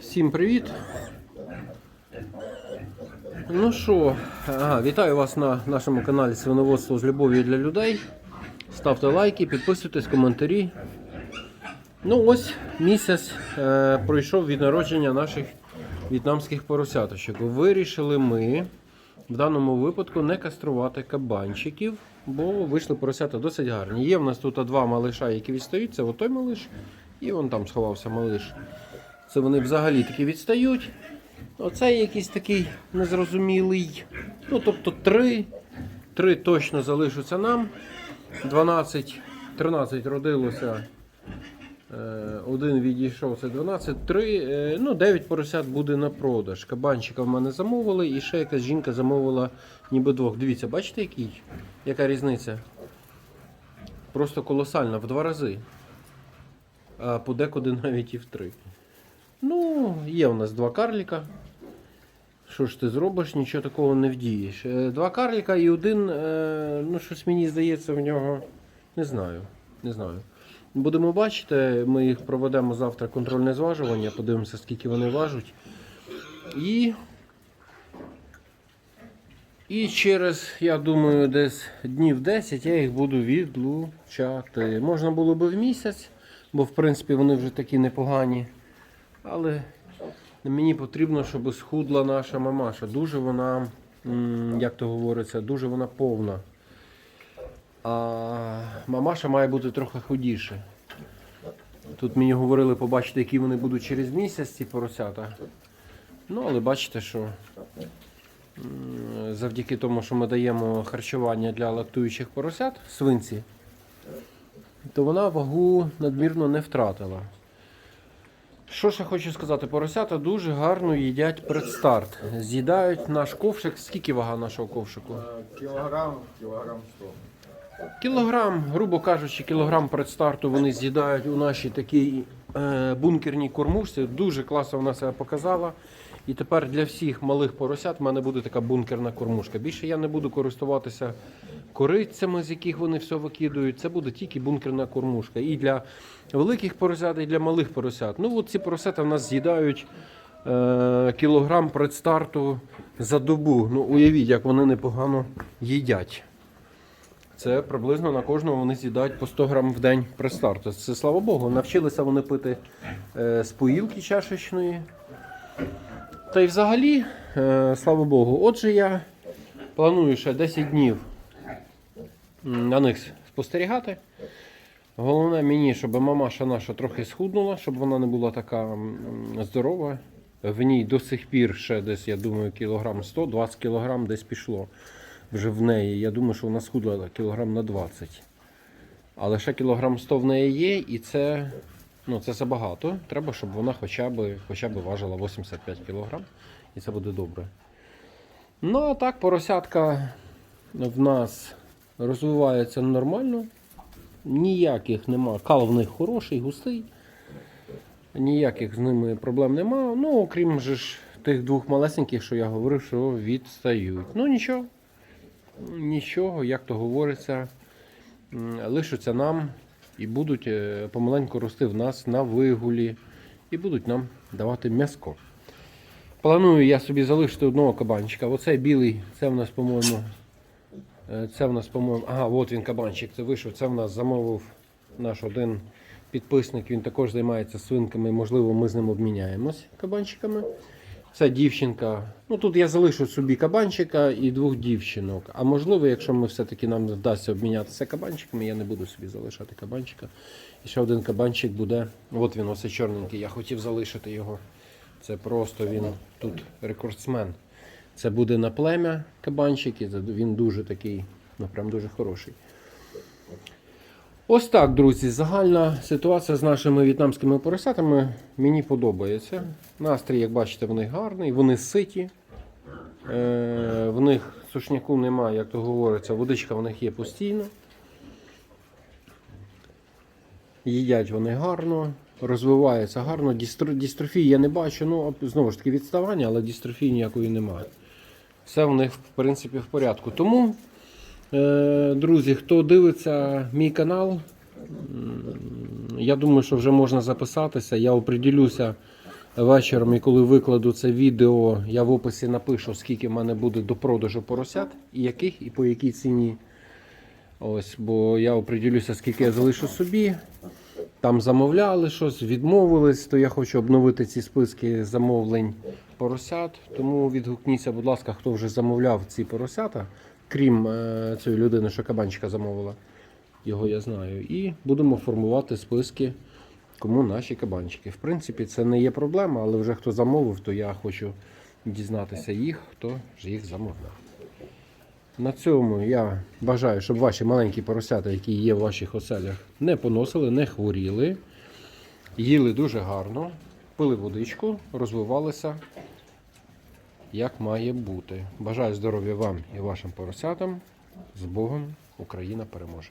Всім привіт! Ну що, ага, вітаю вас на нашому каналі Свиноводство з любов'ю для людей. Ставте лайки, підписуйтесь, коментарі. Ну ось місяць е, пройшов від народження наших в'єтнамських поросяточок. Вирішили ми в даному випадку не каструвати кабанчиків, бо вийшли поросята досить гарні. Є в нас тут два малиша, які відстають. Це отой малиш, і вон там сховався малиш. Це вони взагалі такі відстають. Оцей якийсь такий незрозумілий. Ну, тобто три. Три точно залишаться нам. 12, 13 родилося. Е, Один відійшов, це 12, 3, е, ну 9 поросят буде на продаж. Кабанчика в мене замовили, і ще якась жінка замовила ніби двох. Дивіться, бачите, який? яка різниця? Просто колосальна, в два рази. А подекуди навіть і в три. Ну, є у нас два карліка. Що ж ти зробиш, нічого такого не вдієш. Е, Два карліка і один, ну щось мені здається, в нього. Не знаю. Не знаю. Будемо бачити, ми їх проведемо завтра контрольне зважування, подивимося, скільки вони важать. І. І через, я думаю, десь днів 10 я їх буду відлучати. Можна було би в місяць, бо в принципі вони вже такі непогані. Але мені потрібно, щоб схудла наша мамаша. Дуже вона, як то говориться, дуже вона повна. А мамаша має бути трохи худіше. Тут мені говорили побачити, які вони будуть через місяць, ці поросята. Ну, але бачите, що завдяки тому, що ми даємо харчування для лактуючих поросят, свинці, то вона вагу надмірно не втратила. Що ще хочу сказати, поросята дуже гарно їдять предстарт. З'їдають наш ковшик. Скільки вага нашого ковшику? Кілограм, кілограм 100. Кілограм, грубо кажучи, кілограм предстарту вони з'їдають у нашій такій е, бункерній кормушці. Дуже класно вона себе показала. І тепер для всіх малих поросят в мене буде така бункерна кормушка. Більше я не буду користуватися корицями, з яких вони все викидують. Це буде тільки бункерна кормушка. І для великих поросят, і для малих поросят. Ну, от ці поросята в нас з'їдають е, кілограм предстарту за добу. Ну, уявіть, як вони непогано їдять. Це приблизно на кожного вони з'їдають по 100 грам в день престарту. Це слава Богу, навчилися вони пити е, з поїлки чашечної. Та й взагалі, е, слава Богу, отже, я планую ще 10 днів на них спостерігати. Головне мені, щоб мамаша наша трохи схуднула, щоб вона не була така здорова. В ній до сих пір ще десь, я думаю, кілограм 100, 20 кілограм десь пішло вже в неї. Я думаю, що вона схудла кілограм на 20. Але ще кілограм 100 в неї є, і це, ну, це забагато. Треба, щоб вона хоча б, хоча б важила 85 кілограм. І це буде добре. Ну, а так, поросятка в нас розвивається нормально. Ніяких нема. Кал в них хороший, густий. Ніяких з ними проблем нема. Ну, окрім же ж тих двох малесеньких, що я говорив, що відстають. Ну нічого. Нічого, як то говориться, лишаться нам і будуть е, помаленьку рости в нас на вигулі і будуть нам давати м'яско. Планую я собі залишити одного кабанчика. Оцей білий, це в нас, по-моєму. е, Це в нас, по-моєму. Ага, от він кабанчик. Це вийшов. Це в нас замовив наш один підписник. Він також займається свинками. Можливо, ми з ним обміняємось кабанчиками. Це дівчинка. Ну тут я залишу собі кабанчика і двох дівчинок. А можливо, якщо ми все-таки нам вдасться обмінятися кабанчиками, я не буду собі залишати кабанчика. І ще один кабанчик буде. От він, ось чорненький. Я хотів залишити його. Це просто він тут рекордсмен. Це буде на плем'я кабанчик, і він дуже такий, ну прям дуже хороший. Ось так, друзі, загальна ситуація з нашими в'єтнамськими поросятами мені подобається. Настрій, як бачите, в гарний, вони ситі. Е, в них сушняку немає, як то говориться, водичка в них є постійно. Їдять вони гарно, розвиваються гарно. Дістро- Дістрофії я не бачу, ну знову ж таки відставання, але дістрофії ніякої немає. Все в них в принципі в порядку. Тому Друзі, хто дивиться мій канал, Я думаю, що вже можна записатися. Я оприділюся вечором, і коли викладу це відео, я в описі напишу, скільки в мене буде до продажу поросят, і яких, і по якій ціні. Ось, бо я оприділюся, скільки я залишу собі. Там замовляли щось, відмовились, то я хочу обновити ці списки замовлень поросят. Тому відгукніться, будь ласка, хто вже замовляв ці поросята, крім е, цієї людини, що кабанчика замовила. Його я знаю. І будемо формувати списки, кому наші кабанчики. В принципі, це не є проблема, але вже хто замовив, то я хочу дізнатися їх, хто ж їх замовляв. На цьому я бажаю, щоб ваші маленькі поросята, які є в ваших оселях, не поносили, не хворіли, їли дуже гарно, пили водичку, розвивалися як має бути. Бажаю здоров'я вам і вашим поросятам. З Богом Україна переможе!